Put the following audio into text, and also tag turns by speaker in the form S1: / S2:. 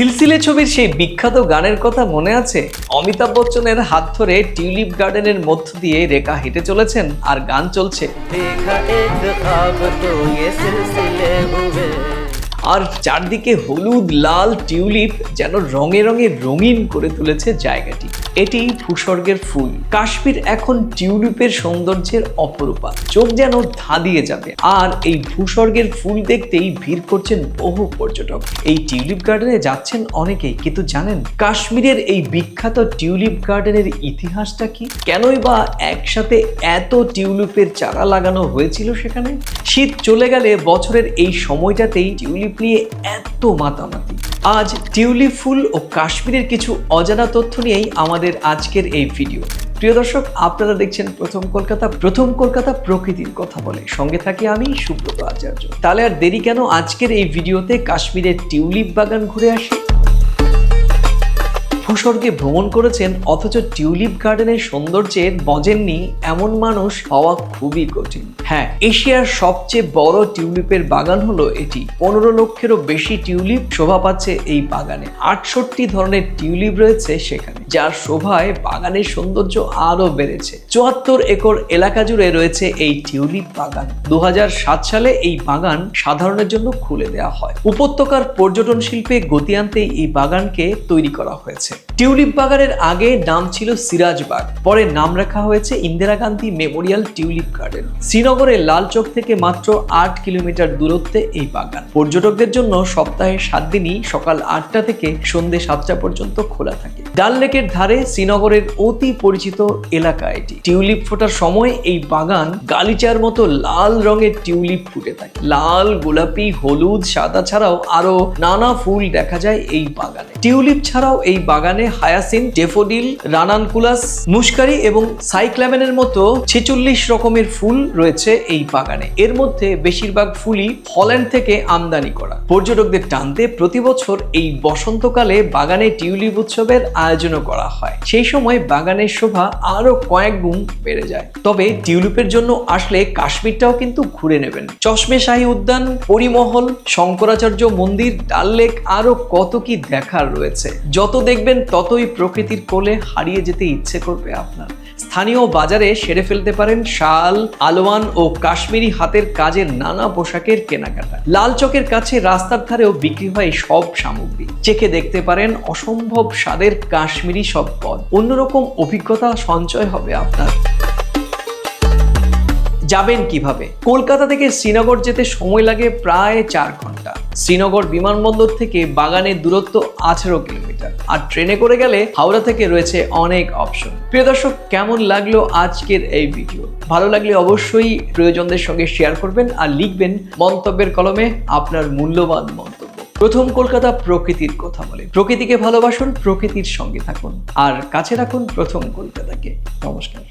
S1: সিলসিলে ছবির সেই বিখ্যাত গানের কথা মনে আছে? অমিতাভ বচ্চনের হাত ধরে টিউলিপ গার্ডেনের মধ্য দিয়ে রেখা হেঁটে চলেছেন, আর গান চলছে। আর চারদিকে হলুদ, লাল টিউলিপ যেন রঙে রঙে রঙিন করে তুলেছে জায়গাটি। এটি ভূস্বর্গের ফুল। কাশ্মীর এখন টিউলিপের সৌন্দর্যের অপরূপা। চোখ যেন ধাঁধিয়ে যাবে। আর এই ভূস্বর্গের ফুল দেখতেই ভিড় করছেন বহু পর্যটক। এই টিউলিপ গার্ডেনে যাচ্ছেন অনেকেই, কিন্তু জানেন, কাশ্মীরের এই বিখ্যাত টিউলিপ গার্ডেনের ইতিহাসটা কি? কেনই বা একসাথে এত টিউলিপের চারা লাগানো হয়েছিল সেখানে? শীত চলে গেলে বছরের এই সময়টাতেই টিউলিপ নিয়ে এত মাতামাতি। আজ টিউলিপ ফুল ও কাশ্মীরের কিছু অজানা তথ্য নিয়েই আমাদের আজকের এই ভিডিও। প্রিয় দর্শক, আপনারা দেখছেন প্রথম কলকাতা প্রথম কলকাতা প্রকৃতির কথা বলে। সঙ্গে থাকি আমি, সুব্রত আচার্য। তাহলে আর দেরি কেন? আজকের এই ভিডিওতে কাশ্মীরের টিউলিপ বাগান ঘুরে আসি। ভূস্বর্গে ভ্রমণ করেছেন, অথচ টিউলিপ গার্ডেনের সৌন্দর্যের বজেননি এমন মানুষ হওয়া খুবই কঠিন। হ্যাঁ এশিয়ার সবচেয়ে বড় টিউলিপের বাগান হলো এটি। পনেরো লক্ষেরও বেশি টিউলিপ শোভা পাচ্ছে এই বাগানে। আটষট্টি ধরনের টিউলিপ রয়েছে সেখানে, যার শোভায় বাগানের সৌন্দর্য আরও বেড়েছে। চুয়াত্তর একর এলাকা জুড়ে রয়েছে এই টিউলিপ বাগান। দু হাজার সাত সালে এই বাগান সাধারণের জন্য খুলে দেওয়া হয়। উপত্যকার পর্যটন শিল্পে গতি আনতে এই বাগানকে তৈরি করা হয়েছে। টিউলিপ বাগানের আগে নাম ছিল সিরাজবাগ পরে নাম রাখা হয়েছে Indira Gandhi memorial tulip garden. শ্রীনগরের লালচক থেকে মাত্র আট কিলোমিটার দূরত্বে এই বাগান। পর্যটকদের জন্য সপ্তাহে সাত দিনই সকাল আটটা থেকে সন্ধে সাতটা পর্যন্ত খোলা থাকে। ডাল লেকের ধারে শ্রীনগরের অতি পরিচিত এলাকা এটি। টিউলিপ ফোটার সময় এই বাগান গালিচার মতো লাল রঙের টিউলিপ ফুটে থাকে। লাল, গোলাপি, হলুদ, সাদা ছাড়াও আরও নানা ফুল দেখা যায় এই বাগানে। টিউলিপ ছাড়াও এই বাগানে হায়াসিন, ডেফোডিল, রানানকুলাস, মুশকারি এবং সাইক্লামেনের মতো ছেচল্লিশ রকমের ফুল রয়েছে এই বাগানে। এর মধ্যে বেশিরভাগ ফুলই হল্যান্ড থেকে আমদানি করা। পর্যটকদের টানতে প্রতি বছর এই বসন্তকালে বাগানে টিউলিপ উৎসবের আয়োজনও করা হয়। সেই সময় বাগানের শোভা আরও কয়েক গুণ বেড়ে যায়। তবে টিউলিপের জন্য আসলে কাশ্মীরটাও কিন্তু ঘুরে নেবেন। চশমে শাহী উদ্যান, পরিমহল, শঙ্করাচার্য মন্দির, ডাল লেক আরও কত কি দেখার রয়েছে। যত দেখবেন ততই প্রকৃতির কোলে হারিয়ে যেতে ইচ্ছে করবে আপনার। স্থানীয় বাজারে সেরে ফেলতে পারেন শাল, আলোয়ান ও কাশ্মীরি হাতের কাজের নানা পোশাকের কেনাকাটা। লাল চকের কাছে রাস্তার ধারেও বিক্রি হয় সব সামগ্রী। চেখে দেখতে পারেন অসম্ভব স্বাদের কাশ্মীরি সব পদ। অন্যরকম অভিজ্ঞতা সঞ্চয় হবে আপনার। যাবেন কীভাবে? কলকাতা থেকে শ্রীনগর যেতে সময় লাগে প্রায় চার ঘণ্টা। শ্রীনগর বিমানবন্দর থেকে বাগানের দূরত্ব আঠেরো কিলোমিটার আর ট্রেনে করে গেলে হাওড়া থেকে রয়েছে অনেক অপশন। প্রিয় দর্শক, কেমন লাগল আজকের এই ভিডিও? ভালো লাগলে অবশ্যই প্রয়োজনদের সঙ্গে শেয়ার করবেন আর লিখবেন মন্তব্যের কলমে আপনার মূল্যবান মন্তব্য। প্রথম কলকাতা প্রকৃতির কথা বলে। প্রকৃতিকে ভালোবাসুন, প্রকৃতির সঙ্গে থাকুন। আর কাছে রাখুন প্রথম কলকাতাকে। নমস্কার।